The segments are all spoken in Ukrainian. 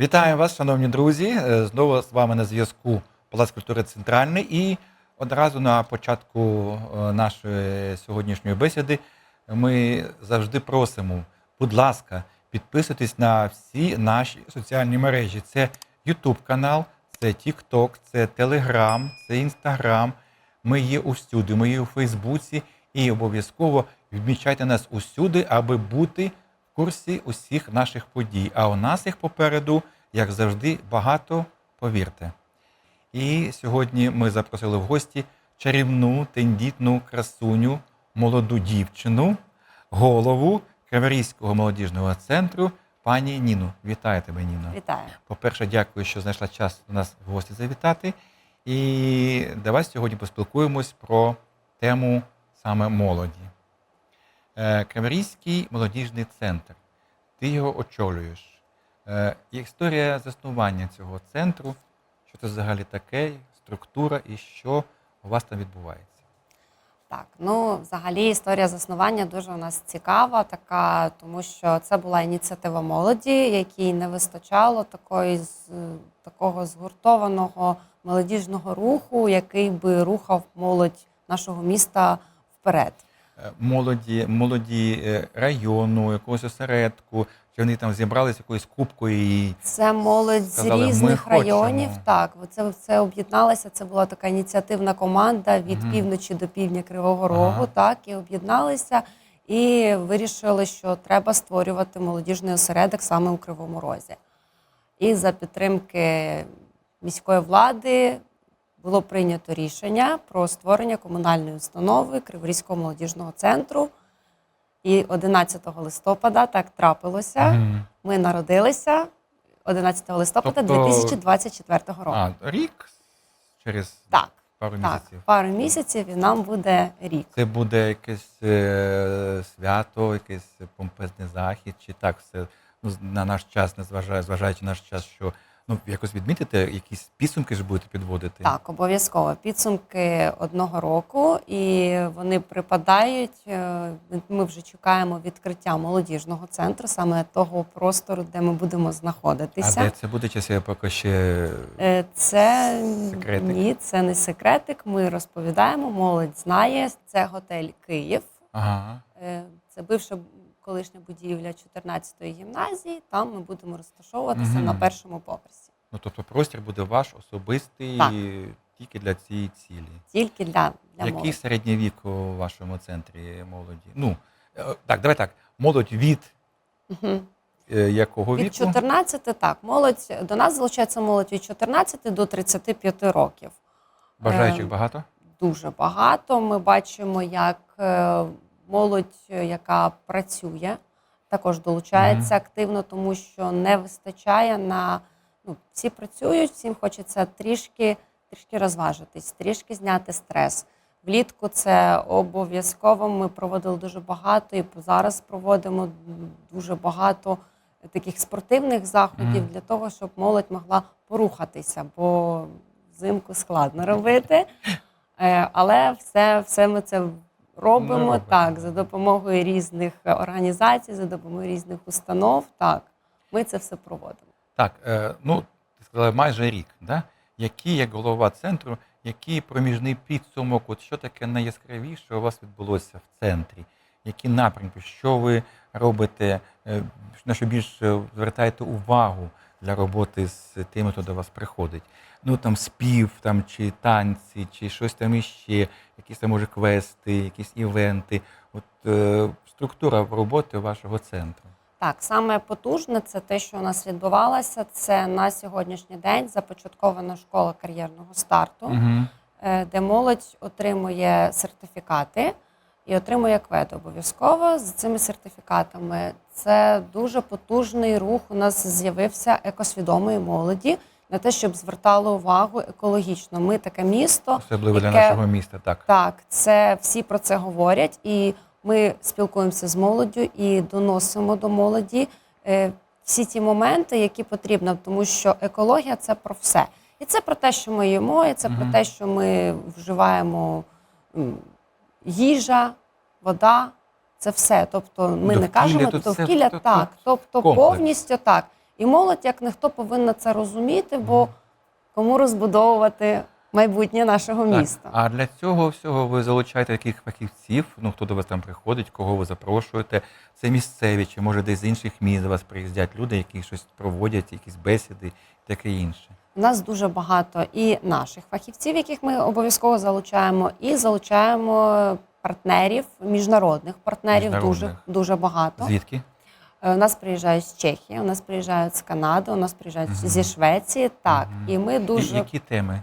Вітаю вас, шановні друзі. Е, Знову з вами на зв'язку Палац культури Центральний. І одразу на початку е, нашої сьогоднішньої бесіди ми завжди просимо, будь ласка, підписуйтесь на всі наші соціальні мережі. Це YouTube канал, це TikTok, це Telegram, це Instagram. Ми є усюди, ми є у Фейсбуці і обов'язково відмічайте нас усюди, аби бути курсі усіх наших подій. А у нас їх попереду, як завжди, багато, повірте. І сьогодні ми запросили в гості чарівну, тендітну красуню, молоду дівчину, голову Криворізького молодіжного центру, пані Ніну. Вітаю тебе, Ніно. Вітаю. По-перше, дякую, що знайшла час до нас в гості завітати. І давай сьогодні поспілкуємось про тему саме молоді. Е, молодіжний центр. Ти його очолюєш. Е, Історія заснування цього центру, що це взагалі таке, структура і що у вас там відбувається. Так, ну взагалі історія заснування дуже у нас цікава, така, тому що це була ініціатива молоді, якій не вистачало такої такого згуртованого молодіжного руху, який би рухав молодь нашого міста вперед. Молоді, молоді е, району, якогось осередку, чи вони там зібрались якоюсь кубкою і Це молодь з Сказали, «Ми різних хочемо». районів. Так, це, це об'єдналася. Це була така ініціативна команда від Мгм. півночі до півдня Кривого Рогу. Ага. Так, і об'єдналися і вирішили, що треба створювати молодіжний осередок саме у Кривому Розі. І за підтримки міської влади було прийнято рішення про створення комунальної установи Криворізького молодіжного центру. І 11 листопада так трапилося. Мгм. Ми народилися 11 листопада Тобто- 2024 року. а, рік через Так, пару так, місяців. пару місяців і нам буде рік. Це буде якесь е, свято, якийсь помпезний захід, чи так все ну, на наш час, не зважає, зважаючи на наш час, що ну якось відмітите, якісь підсумки ж будете підводити. Так, обов'язково підсумки одного року, і вони припадають. е, Ми вже чекаємо відкриття молодіжного центру, саме того простору, де ми будемо знаходитися. А де це буде, чи поки ще Е, Це Секретик? ні, це не секретик. Ми розповідаємо, молодь знає. Це готель Київ. ага. Е, Це бивша колишня будівля 14-ї гімназії. Там ми будемо розташовуватися Мгм. на першому поверсі. Ну тобто простір буде ваш особистий Так. тільки для цієї цілі. Тільки для, для Який молоді. середній вік у вашому центрі молоді? Ну е, так, давай так. Молодь від Мгм. е, якого Від віку? 14 так, молодь до нас залучається молодь від 14 до 35 років. Бажаючих Е, багато? Дуже багато. Ми бачимо, як е, молодь, е, яка працює, також долучається активно, тому що не вистачає на ну, всі працюють, всім хочеться трішки, трішки розважитись, трішки зняти стрес. Влітку це обов'язково. Ми проводили дуже багато і зараз проводимо дуже багато таких спортивних заходів для того, щоб молодь могла порухатися, бо взимку складно робити. Е, Але все, все ми це робимо робимо. так, за допомогою різних е, організацій, за допомогою різних установ. Так, ми це все проводимо. Так, е, ну ти сказала майже рік. Да? Який, як голова центру, який проміжний підсумок, от що таке найяскравіше у вас відбулося в центрі? Які напрямки, що ви робите, е, на що більше звертаєте увагу для роботи з тими, хто до вас приходить? Ну там спів, там чи танці, чи щось там іще, якісь там може квести, якісь івенти. От е, структура роботи вашого центру. Так, саме потужне це те, що у нас відбувалося. Це на сьогоднішній день започаткована школа кар'єрного старту, Угу. е, де молодь отримує сертифікати і отримує кведи обов'язково з цими сертифікатами. Це дуже потужний рух. У нас з'явився екосвідомої молоді на те, щоб звертало увагу екологічно. Ми таке місто, Особливо для нашого міста, так. Так, це всі про це говорять, і ми спілкуємося з молоддю і доносимо до молоді е, всі ті моменти, які потрібно, тому що екологія це про все. І це про те, що ми їмо, і це про те, що ми вживаємо їжа, вода. Це все. Тобто ми не кажемо довкілля тут- так. Тобто комплекс. повністю так. І молодь, як ніхто, повинна це розуміти, бо кому розбудовувати майбутнє нашого Так. міста. А для цього всього ви залучаєте яких фахівців, ну хто до вас там приходить, кого ви запрошуєте. Це місцеві, чи може десь з інших міст до вас приїздять люди, які щось проводять, якісь бесіди і таке інше. У нас дуже багато і наших фахівців, яких ми обов'язково залучаємо, і залучаємо партнерів, міжнародних партнерів дуже, дуже багато. Звідки? Е, У нас приїжджають з Чехії, у нас приїжджають з Канади, у нас приїжджають Мгм. зі Швеції. Так, Мгм. і ми І дуже які теми?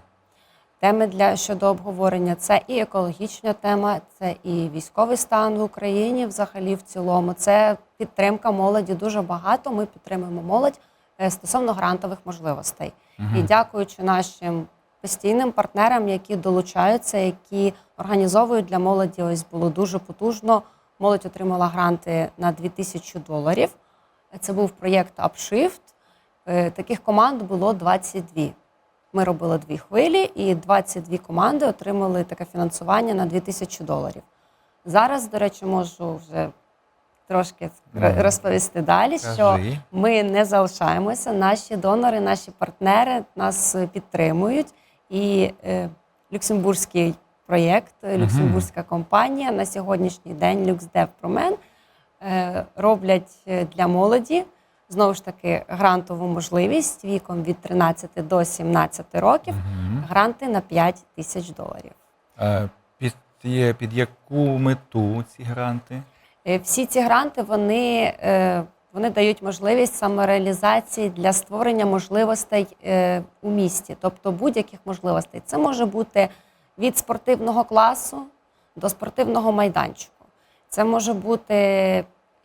теми для щодо обговорення. Це і екологічна тема, це і військовий стан в Україні, взагалі в цілому. Це підтримка молоді. Дуже багато. Ми підтримуємо молодь е, стосовно грантових можливостей. Мгм. І дякуючи нашим постійним партнерам, які долучаються, які організовують для молоді. Ось було дуже потужно. Молодь отримала гранти на 2000 доларів. Це був проєкт Upshift. Е, Таких команд було 22. Ми робили дві хвилі, і 22 команди отримали таке фінансування на 2000 доларів. Зараз, до речі, можу вже трошки розповісти далі, що ми не залишаємося. Наші донори, наші партнери нас е, підтримують. І е, люксембурзький проєкт, е, люксембурзька компанія на сьогоднішній день LuxDevPromen е, роблять е, для молоді знову ж таки грантову можливість віком від 13 до 17 років. Гранти на 5 тисяч доларів. Під, під яку мету ці гранти? Всі ці гранти вони, вони дають можливість самореалізації для створення можливостей у місті, тобто будь-яких можливостей. Це може бути від спортивного класу до спортивного майданчику. Це може бути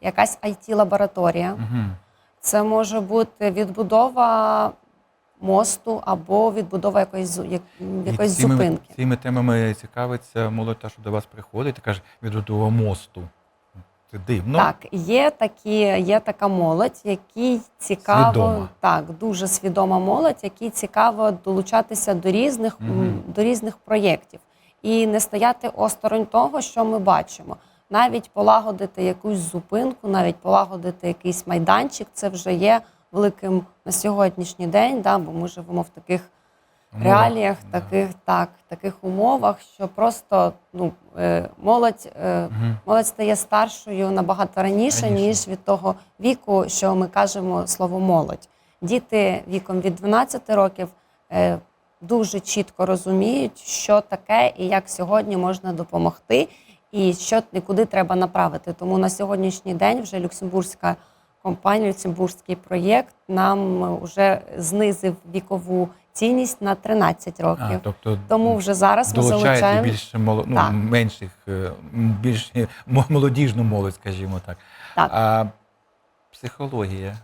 якась it лабораторія Угу. це може бути відбудова мосту або відбудова якоїсь, як- якоїсь цими, зупинки. Цими темами цікавиться молодь, та, що до вас приходить і каже, відбудова мосту. Це дивно. Так, є такі, є така молодь, якій цікаво, Свідома. так, дуже свідома молодь, якій цікаво долучатися до різних, Мгм. до різних проєктів і не стояти осторонь того, що ми бачимо. Навіть полагодити якусь зупинку, навіть полагодити якийсь майданчик, це вже є великим на сьогоднішній день, да, бо ми живемо в таких реаліях, таких, так, таких умовах, що просто ну, е, молодь, е, молодь стає старшою набагато раніше, Раніше. ніж від того віку, що ми кажемо слово молодь. Діти віком від 12 років е, дуже чітко розуміють, що таке і як сьогодні можна допомогти, і що і куди треба направити. Тому на сьогоднішній день вже люксембурзька компанія, люксембурзький проєкт нам вже знизив вікову цінність на 13 років. А, тобто Тому вже зараз ми залучаємо більше моло... ну, менших, е, більш молодіжну молодь, скажімо так. Так. А психологія.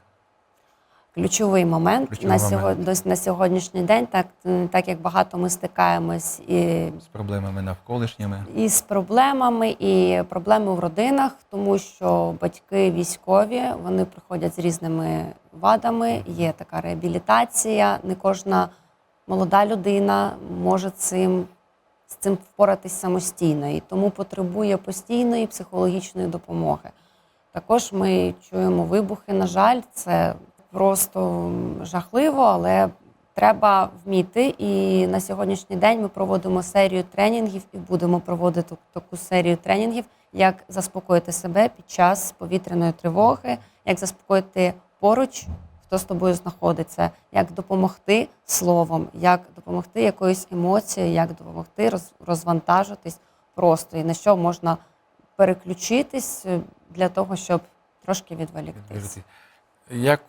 Ключовий момент Ключовий на, момент. сьогодні, на сьогоднішній день, так, так як багато ми стикаємось і, з проблемами навколишніми. і з проблемами, і проблеми в родинах, тому що батьки військові вони приходять з різними вадами. Є така реабілітація. Не кожна молода людина може цим. З цим впоратись самостійно і тому потребує постійної психологічної допомоги. Також ми чуємо вибухи. На жаль, це просто жахливо, але треба вміти. І на сьогоднішній день ми проводимо серію тренінгів і будемо проводити таку серію тренінгів, як заспокоїти себе під час повітряної тривоги, як заспокоїти поруч, хто з тобою знаходиться, як допомогти словом, як допомогти якоюсь емоцією, як допомогти роз- розвантажитись просто і на що можна переключитись е, для того, щоб трошки відволіктись. Як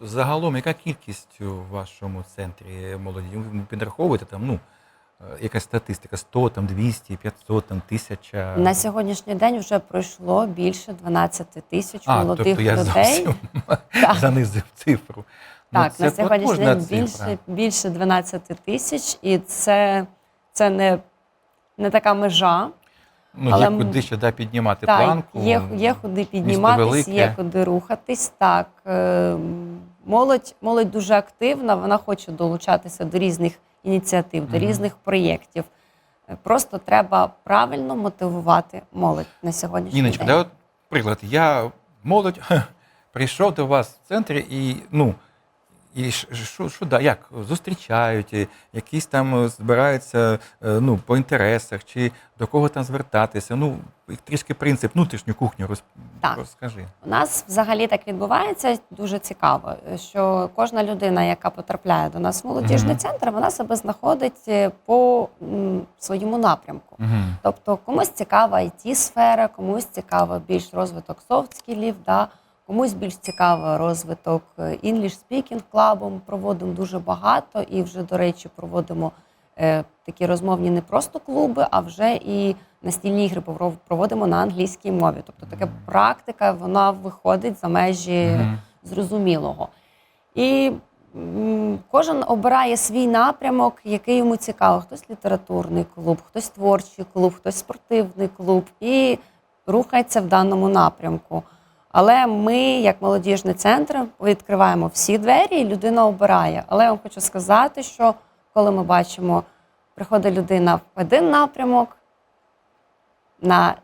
загалом, яка кількість у вашому центрі молоді? Ви підраховуєте там, ну, е, якась статистика, 100, там, 200, 500, там, 1000? На сьогоднішній день вже пройшло більше 12 тисяч а, молодих тобто я людей. зовсім Так. занизив цифру. Ну, Так, це на сьогоднішній день більше, більше 12 тисяч, і це, це не, не така межа. Ну, але є куди ще да, піднімати Так, планку. є, є куди підніматись, є куди рухатись. Так, е, молодь, молодь дуже активна, вона хоче долучатися до різних ініціатив, до Мгм. різних проєктів. Е, Просто треба правильно мотивувати молодь на сьогоднішній Ніночка, день. да, от приклад. Я молодь прийшов до вас в центрі і ну, І що, що да, як зустрічають, і якісь там е, збираються е, ну, по інтересах, чи до кого там звертатися? Ну, трішки принцип внутрішню кухню роз, Так. розкажи. У нас взагалі так відбувається дуже цікаво, що кожна людина, яка потрапляє до нас в молодіжний Мгм. центр, вона себе знаходить е, по своєму напрямку. Угу. Тобто комусь цікава it сфера комусь цікава більш розвиток soft скілів, да, комусь більш цікаво розвиток е, English Speaking Club. Проводимо дуже багато і вже, до речі, проводимо е, такі розмовні не просто клуби, а вже і настільні ігри проводимо на англійській мові. Тобто така практика вона виходить за межі зрозумілого. І м, кожен обирає свій напрямок, який йому цікаво. Хтось літературний клуб, хтось творчий клуб, хтось спортивний клуб і рухається в даному напрямку. Але ми, як молодіжний центр, відкриваємо всі двері, і людина обирає. Але я вам хочу сказати, що коли ми бачимо, приходить людина в один напрямок, на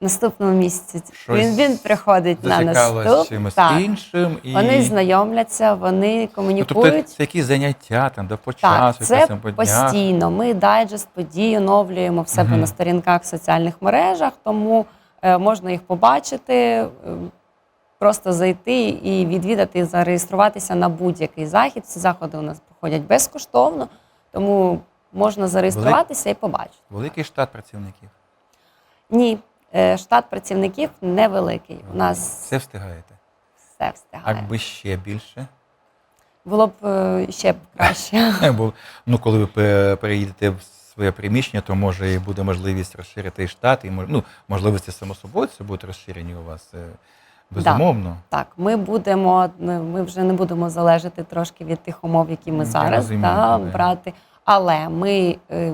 наступному місяці він, він приходить на наступ. чимось Так. іншим. І... Вони знайомляться, вони Ну, тобто комунікують. це якісь заняття там, до Так, це постійно. Ми дайджест подій оновлюємо в себе Мгм. на сторінках в соціальних мережах, тому е, можна їх побачити, е, просто зайти і відвідати, зареєструватися на будь-який захід. Ці заходи у нас проходять безкоштовно, тому можна зареєструватися і побачити. Великий штат працівників. Ні, е, штат працівників невеликий. У нас Все встигаєте. все встигає. Якби ще більше. Було б е, ще б краще. Ну, коли ви переїдете в своє приміщення, то може і буде можливість розширити і штат, і ну, можливості само собою це будуть розширені у вас. Безумовно. Так, ми будемо, ми вже не будемо залежати трошки від тих умов, які ми зараз та, брати. Але ми е,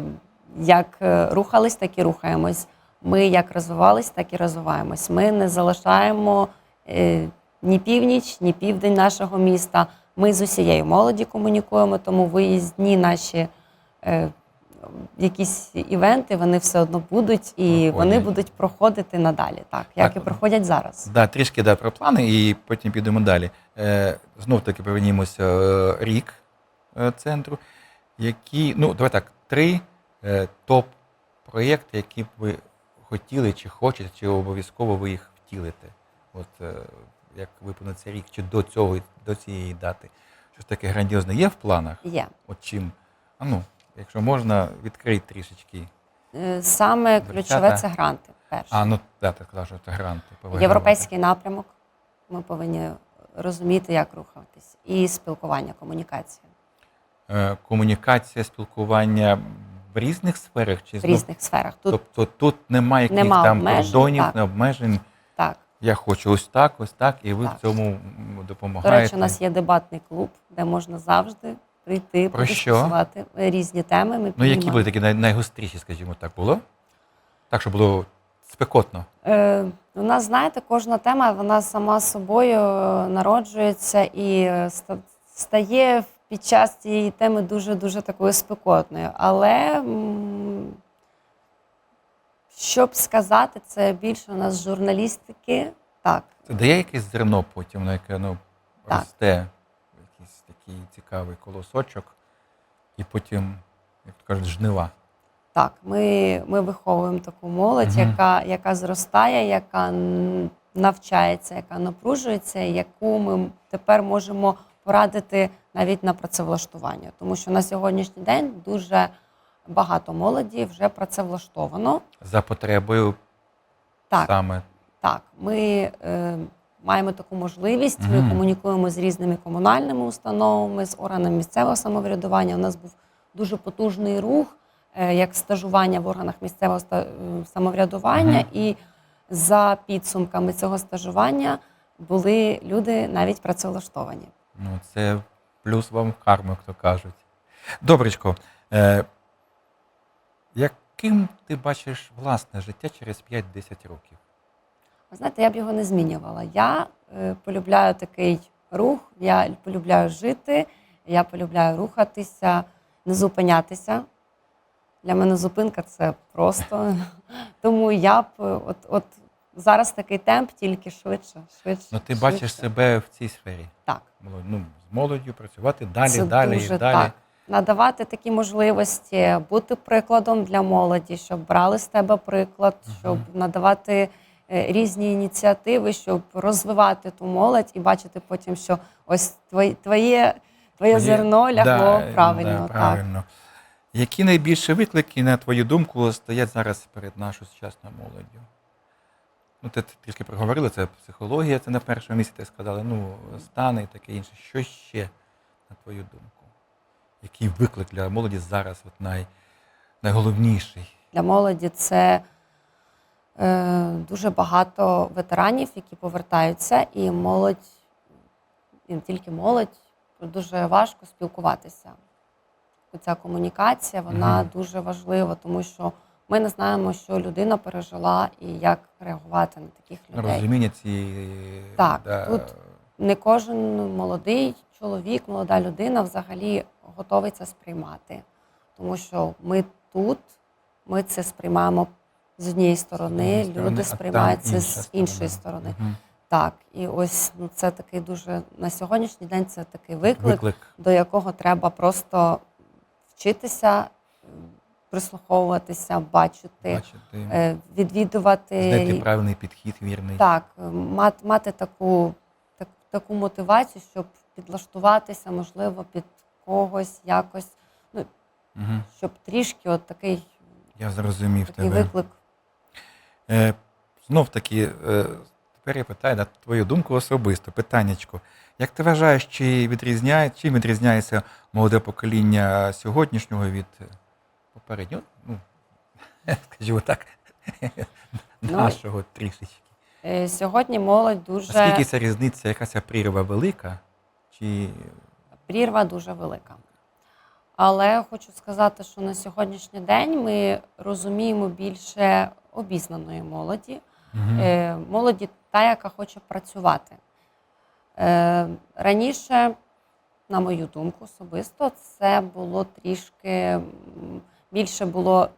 як е, рухались, так і рухаємось. Ми як розвивались, так і розвиваємось. Ми не залишаємо е, ні північ, ні південь нашого міста. Ми з усією молоді комунікуємо, тому виїзні наші якісь івенти вони все одно будуть і вони будуть проходити надалі, так як Так. і проходять зараз. Да, трішки да, про плани, і потім підемо далі. Е, знов таки повернімося е, рік е, центру. Які, ну, давай так, три е, топ-проєкти, які б ви хотіли, чи хочете, чи обов'язково ви їх втілите. От е, як виповниться рік, чи до цього, до цієї дати. Щось таке грандіозне є в планах? Є. От чим? А ну, якщо можна, відкрий трішечки. Е, Саме ключове це гранти. Перше. А, ну да, ти сказав, що це гранти. Європейський напрямок. Ми повинні розуміти, як рухатись. І спілкування, комунікація Е, комунікація, спілкування в різних сферах чи в різних сферах. Тут тобто тут немає якихось Нема там обмежень, кордонів, так. не обмежень. так. Я хочу ось так, ось так, і ви Так. в цьому м, До речі, у нас є дебатний клуб, де можна завжди прийти, Про що? різні теми. Ми Ну, які були такі най- найгостріші, скажімо так, було? Так, що було спекотно. Е, у нас, знаєте, кожна тема вона сама собою е, народжується і е, ста- стає під час цієї теми дуже дуже такою спекотною. Але м, щоб сказати, це більше у нас журналістики. Так, Це дає якесь зерно потім, на яке ну, Так. росте, такий цікавий колосочок, і потім, як то кажуть, жнива. так, ми, ми виховуємо таку молодь, Мгм. яка, яка зростає, яка навчається, яка напружується, яку ми тепер можемо порадити навіть на працевлаштування. Тому що на сьогоднішній день дуже багато молоді вже працевлаштовано. За потребою Так, саме. так, ми е, маємо таку можливість. Ми комунікуємо з різними комунальними установами, з органами місцевого самоврядування. У нас був дуже потужний рух, е, як стажування в органах місцевого е, самоврядування. І за підсумками цього стажування були люди навіть працевлаштовані. Ну, це плюс вам в карму, як то кажуть. Добречко, е, яким ти бачиш власне життя через 5-10 років? Ви Знаєте, я б його не змінювала. Я е, полюбляю такий рух, я полюбляю жити, я полюбляю рухатися, не зупинятися. Для мене зупинка це просто. Тому я б е, от, от зараз такий темп, тільки швидше, швидше. Ну, ти швидше. бачиш себе в цій сфері. Так. Ну, з молоддю працювати далі, Це далі дуже і далі. так. Надавати такі можливості, бути прикладом для молоді, щоб брали з тебе приклад, щоб надавати е, різні ініціативи, щоб розвивати ту молодь і бачити потім, що ось твоє, твоє, твоє зерно лягло Да, правильно. да, так. правильно. Які найбільші виклики, на твою думку, стоять зараз перед нашою сучасною молоддю? Ну, ти трішки проговорила, це психологія, це на першому місці, ти сказала, ну, стани і таке інше. Що ще, на твою думку? Який виклик для молоді зараз от най, найголовніший? Для молоді це е, дуже багато ветеранів, які повертаються, і молодь, і не тільки молодь, дуже важко спілкуватися. Ця комунікація вона Мгм. дуже важлива, тому що ми не знаємо, що людина пережила і як реагувати на таких людей. Розуміння цієї. Так, да, тут Не кожен молодий чоловік, молода людина взагалі готовий це сприймати, тому що ми тут, ми це сприймаємо з однієї сторони, сторони, люди сприймають це з іншої сторони. Мгм. Так, і ось ну, це такий дуже на сьогоднішній день це такий виклик, Виклик. до якого треба просто вчитися, прислуховуватися, бачити, Бачити, е, відвідувати знайти правильний підхід, вірний. так, мати, мати таку, так, таку мотивацію, щоб підлаштуватися, можливо, під когось якось, ну, Мгм. щоб трішки от такий, Я зрозумів такий тебе. виклик. Е, знов таки, е, тепер я питаю на твою думку особисто, питаннячко. Як ти вважаєш, чи відрізняє, чим відрізняється молоде покоління сьогоднішнього від е, попереднього? Ну, скажімо так, Ну, нашого трішечки. Е, Сьогодні молодь дуже Наскільки ця різниця, яка ця прірва велика? Чи прірва дуже велика. Але хочу сказати, що на сьогоднішній день ми розуміємо більше обізнаної молоді. Е, молоді та, яка хоче працювати. Е, раніше, на мою думку, особисто, це було трішки більше було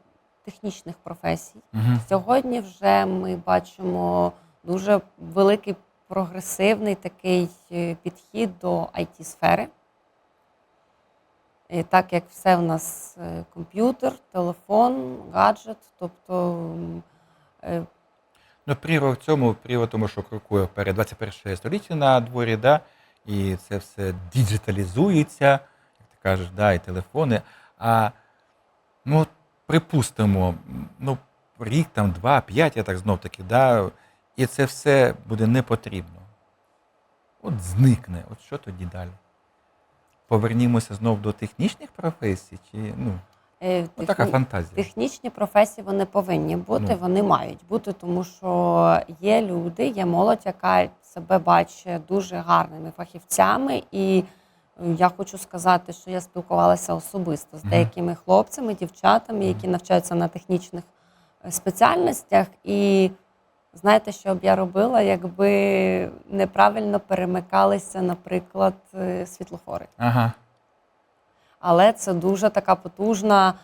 технічних професій. Сьогодні вже ми бачимо дуже великий прогресивний такий е, підхід до it сфери І так як все в нас е, комп'ютер, телефон, гаджет, тобто е, Ну, прірва в цьому, прірва тому, що крокує вперед 21 століття на дворі, да, і це все діджиталізується, як ти кажеш, да, і телефони. А ну, припустимо, ну, рік, там, два, п'ять, я так знов таки, да, і це все буде не потрібно. От зникне. От що тоді далі? Повернімося знов до технічних професій? Чи, ну, е, от така фантазія. Технічні професії вони повинні бути, Ну. вони мають бути, тому що є люди, є молодь, яка себе бачить дуже гарними фахівцями. І е, я хочу сказати, що я спілкувалася особисто з деякими хлопцями, дівчатами, які навчаються на технічних е, спеціальностях. І знаєте, що б я робила, якби неправильно перемикалися, наприклад, е, світлофори. Ага. Але це дуже така потужна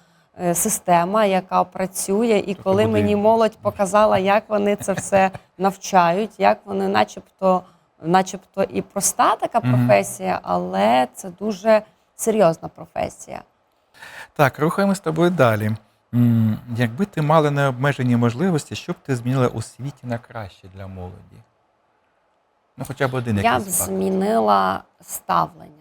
е, система, яка працює. І коли буде- мені молодь показала, як вони це все навчають, як вони, начебто, начебто і проста така професія, але це дуже серйозна професія. Так, рухаємо з тобою далі. Якби ти мала необмежені можливості, що б ти змінила у світі на краще для молоді? Ну, хоча б один Я б якийсь факт. змінила ставлення.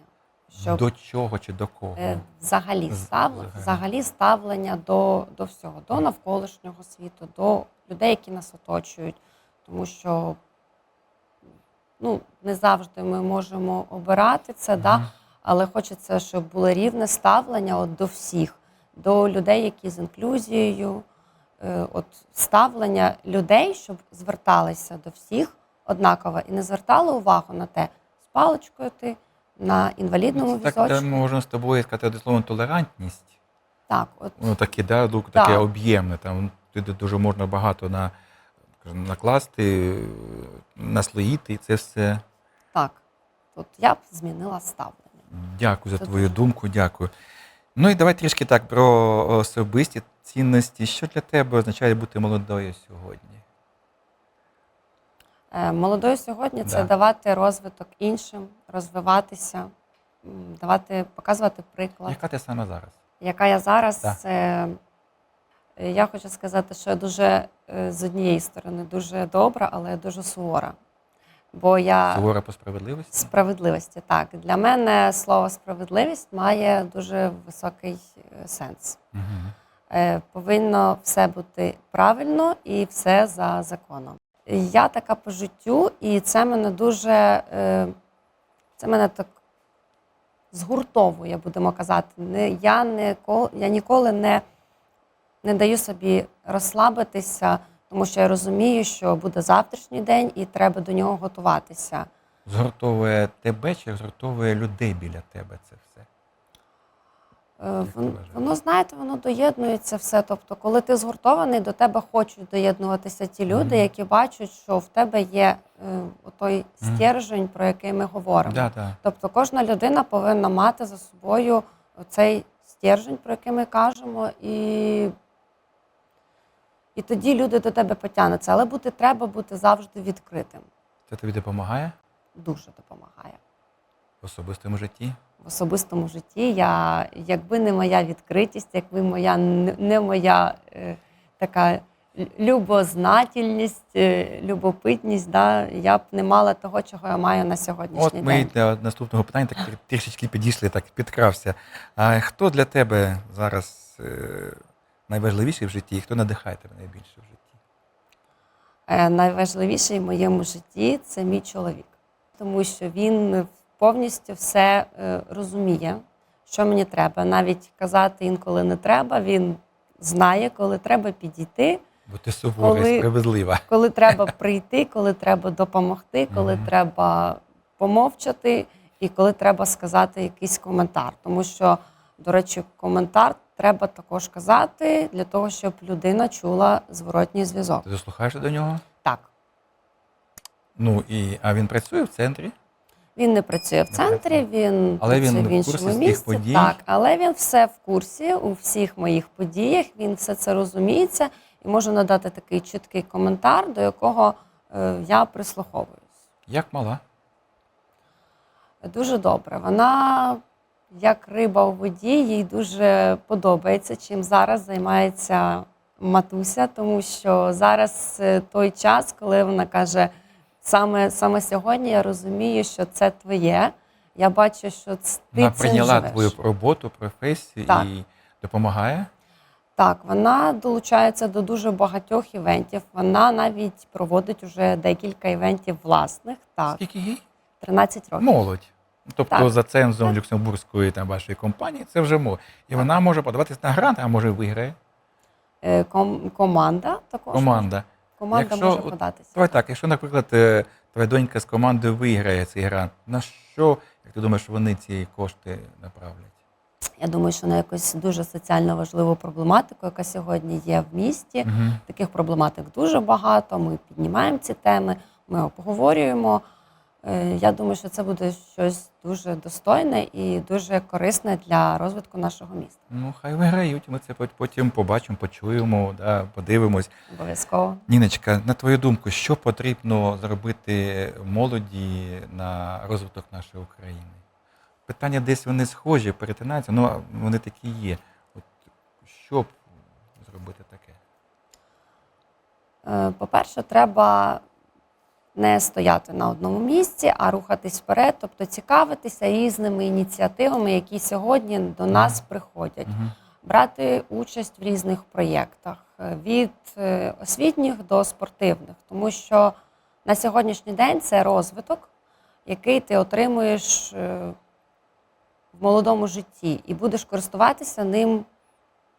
Щоб До чого чи до кого? Е, Взагалі, З- став... взагалі. взагалі ставлення до, до всього, до навколишнього світу, до людей, які нас оточують. Тому що ну, не завжди ми можемо обирати це, да? Мгм. але хочеться, щоб було рівне ставлення от, до всіх, до людей, які з інклюзією, е, от, ставлення людей, щоб зверталися до всіх однаково і не звертали увагу на те, з паличкою ти на інвалідному так, візочку. де можна з тобою сказати словом толерантність. Так, от Ну, таке, да, ну, таке об'ємне. Там туди дуже можна багато на, накласти, наслоїти, і це все. так. От я б змінила ставлення. Дякую за Це твою дуже- думку, дякую. Ну і давай трішки так про особисті цінності. Що для тебе означає бути молодою сьогодні? Е, Молодою сьогодні це Да. давати розвиток іншим, розвиватися, м, давати, показувати приклад. Яка ти саме зараз? Яка я зараз, Так. це е, я хочу сказати, що я дуже е, з однієї сторони дуже добра, але дуже сувора. Бо я Сувора по справедливості? справедливості. Так, для мене слово справедливість має дуже високий е, сенс. Угу. Повинно все бути правильно і все за законом. Я така по життю, і це мене дуже е, це мене так згуртовує, будемо казати. Я, не, я ніколи не, не даю собі розслабитися, тому що я розумію, що буде завтрашній день і треба до нього готуватися. Згуртовує тебе чи згуртовує людей біля тебе це все? Е, Воно, воно, знаєте, воно доєднується все. Тобто, коли ти згуртований, до тебе хочуть доєднуватися ті люди, Мгм. які бачать, що в тебе є е, той стержень, про який ми говоримо. Да, да. Тобто кожна людина повинна мати за собою цей стержень, про який ми кажемо, і, і тоді люди до тебе потягнуться. Але бути треба бути завжди відкритим. Це тобі допомагає Дуже допомагає. в особистому житті? в особистому житті. Я, якби не моя відкритість, якби моя не моя е, така любознательність, е, любопитність, да, я б не мала того, чого я маю на сьогоднішній От ми день. до наступного питання так трішечки підійшли, так підкрався. А хто для тебе зараз е, найважливіший в житті і хто надихає тебе найбільше в житті? Е, Найважливіше в моєму житті це мій чоловік, тому що він повністю все е, розуміє, що мені треба. Навіть казати інколи не треба. Він знає, коли треба підійти. Бо ти сувора і Коли- справедлива. коли треба прийти, коли треба допомогти, коли Мгм. треба помовчати, і коли треба сказати якийсь коментар. Тому що, до речі, коментар треба також казати для того, щоб людина чула зворотній зв'язок. Ти дослухаєшся до нього? Так, Ну і а він працює в центрі? він не працює в центрі, він Але працює в в іншому курсі місці. подій? Так, але він все в курсі у всіх моїх подіях. Він все це розуміється і може надати такий чіткий коментар, до якого е, я прислуховуюсь. Як мала? Дуже добре. Вона як риба у воді, їй дуже подобається, чим зараз займається матуся, тому що зараз е, той час, коли вона каже, саме, саме сьогодні я розумію, що це твоє. Я бачу, що ти Вона цим прийняла живеш. твою роботу, професію Так. і допомагає? Так, вона долучається до дуже багатьох івентів. Вона навіть проводить уже декілька івентів власних. Так, Скільки їй? 13 років. Молодь. Тобто Так. за цензом Люксембурзької там вашої компанії це вже молодь. І вона може подаватися на грант, а може виграє. Е, ком- команда також. Команда. Команда Якщо може податися. Давай так, якщо, наприклад, е, твоя донька з командою виграє цей грант, на що, як ти думаєш, вони ці кошти направлять? Я думаю, що на якусь дуже соціально важливу проблематику, яка сьогодні є в місті. Угу. Таких проблематик дуже багато. Ми піднімаємо ці теми, ми обговорюємо. Е, Я думаю, що це буде щось дуже достойне і дуже корисне для розвитку нашого міста. Ну, хай виграють, ми це потім побачимо, почуємо, да, подивимось. Обов'язково. Ніночка, на твою думку, що потрібно зробити молоді на розвиток нашої України? Питання десь вони схожі, перетинаються, ну вони такі є. От що зробити таке? Е, По-перше, треба не стояти на одному місці, а рухатись вперед, тобто цікавитися різними ініціативами, які сьогодні до нас приходять. Угу. брати участь в різних проєктах е, від е, освітніх до спортивних, тому що на сьогоднішній день це розвиток, який ти отримуєш е, в молодому житті, і будеш користуватися ним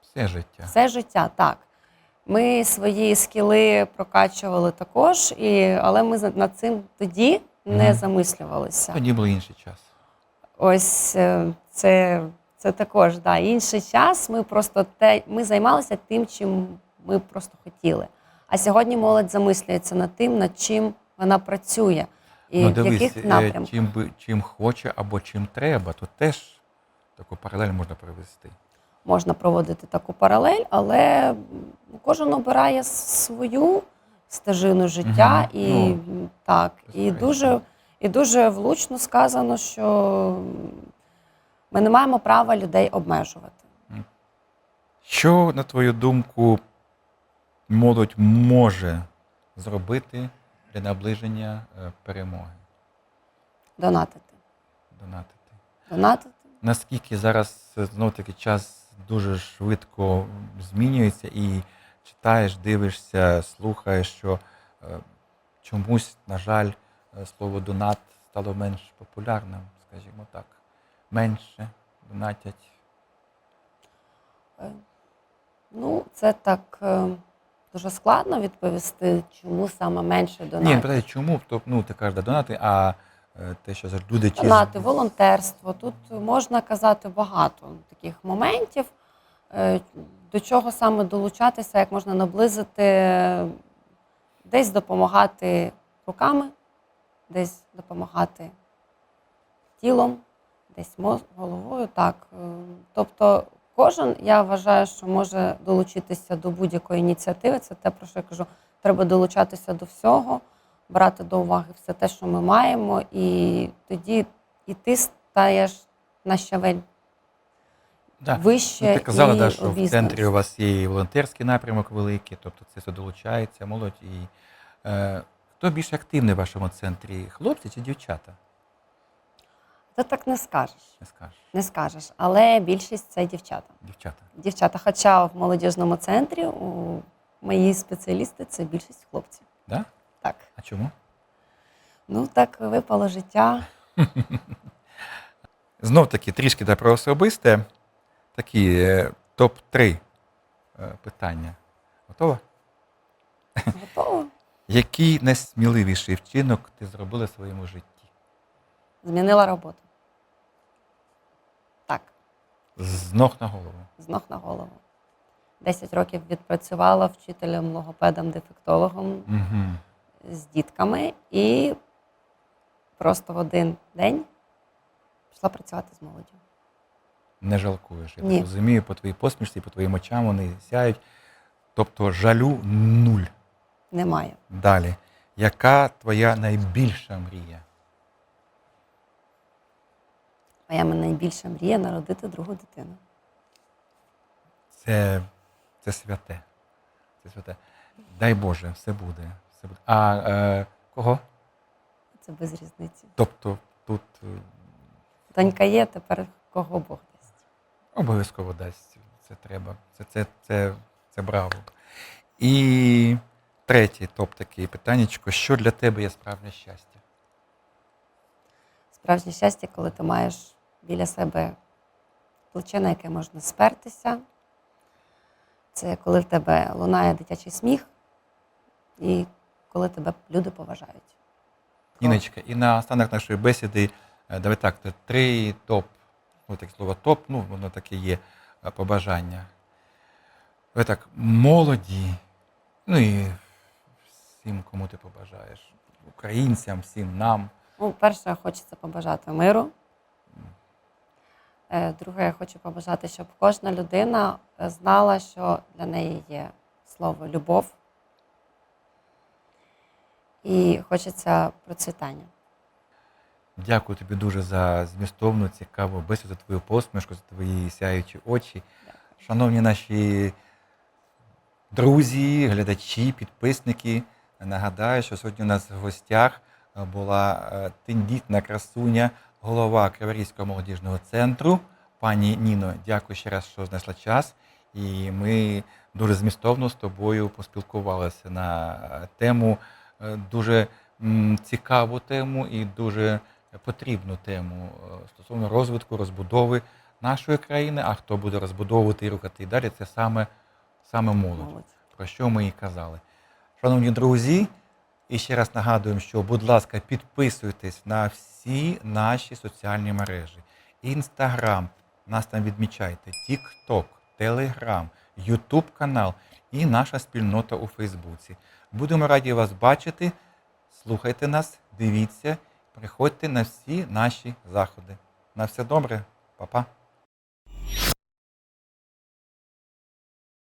Все життя. все життя. Так. Ми свої скіли прокачували також, і, але ми над цим тоді не Мгм. замислювалися. Тоді був інший час. Ось е, це, це також да, інший час. Ми просто те, ми займалися тим, чим ми просто хотіли. А сьогодні молодь замислюється над тим, над чим вона працює, і ну, в дивись, яких е, напрямках. чим, би, чим хоче або чим треба, то теж таку паралель можна провести. Можна проводити таку паралель, але кожен обирає свою, стежину життя. Мгм. І Ну, так, і дуже, і дуже влучно сказано, що ми не маємо права людей обмежувати. Що, на твою думку, молодь може зробити для наближення е, перемоги? Донатити. Донатити. Донатити. Наскільки зараз знов таки час дуже швидко змінюється і читаєш, дивишся, слухаєш, що е, чомусь, на жаль, е, слово донат стало менш популярним, скажімо так. Менше донатять. Е, Ну, це так дуже складно відповісти, чому саме менше Ні, донатів. не питаю, чому? Тобто, ну, ти кажеш, донати, а те, що люди чи Донати, волонтерство. Тут можна казати багато таких моментів, е, до чого саме долучатися, як можна наблизити, е, десь допомагати руками, десь допомагати тілом, десь головою. Так. Е, Тобто кожен, я вважаю, що може долучитися до будь-якої ініціативи. Це те, про що я кажу, треба долучатися до всього, брати до уваги все те, що ми маємо, і тоді і ти стаєш на щавель Да. вище. Ну, ти казала, і да, що в центрі у вас є і волонтерський напрямок великий, тобто це все долучається, молодь. І, е, хто більш активний в вашому центрі? Хлопці чи дівчата? Ти так не скажеш, Не скажеш. не скажеш, але більшість це дівчата. Дівчата. Дівчата, хоча в молодіжному центрі у мої спеціалісти це більшість хлопців. Да? Так. А чому? Ну так випало життя. Знов таки трішки да, про особисте. Такі е, топ-3 е, питання. Готова? Готово. Який найсміливіший вчинок ти зробила в своєму житті? Змінила роботу. Так, З ног на голову. з ног на голову. Десять років відпрацювала вчителем, логопедом, дефектологом Угу. З дітками і просто в один день пішла працювати з молоддю. Не жалкуєш. Я Ні. так розумію, по твоїй посмішці, по твоїм очам вони сяють. Тобто жалю нуль. Немає. Далі. Яка твоя найбільша мрія? Моя найбільша мрія народити другу дитину. Це, це святе. Це святе. Дай Боже, все буде. Все буде. А е, кого? Це без різниці. Тобто тут е, Донька є, тепер кого Бог дасть. обов'язково дасть. Це треба. Це, це, це, це браво. І третє топ таке питаннячко. Що для тебе є справжнє щастя? Справжнє щастя, коли ти маєш біля себе плече, на яке можна спертися. Це коли в тебе лунає дитячий сміх, і коли тебе люди поважають. Іночка, і на останок нашої бесіди, е, давай так, три топ, ну таке слово топ, ну воно таке є е, побажання. Давай так, молоді, ну і всім, кому ти побажаєш, українцям, всім нам. Ну, перше, хочеться побажати миру. Е, Друге, я хочу побажати, щоб кожна людина знала, що для неї є слово любов. І хочеться процвітання. Дякую тобі дуже за змістовну, цікаву бесіду, за твою посмішку, за твої сяючі очі. Шановні наші друзі, глядачі, підписники, нагадаю, що сьогодні у нас в гостях була е, тендітна красуня, голова Криворізького молодіжного центру. Пані Ніно, дякую ще раз, що знайшла час. І ми дуже змістовно з тобою поспілкувалися на е, тему, дуже цікаву тему і дуже потрібну тему е, стосовно розвитку, розбудови нашої країни. А хто буде розбудовувати і рухати і далі, це саме, саме молодь Молодь. про що ми і казали. Шановні друзі, і ще раз нагадуємо, що, будь ласка, підписуйтесь на всі наші соціальні мережі. Інстаграм, нас там відмічайте, Тікток, Телеграм, Ютуб канал і наша спільнота у Фейсбуці. Будемо раді вас бачити. Слухайте нас, дивіться, приходьте на всі наші заходи. На все добре, Па-па.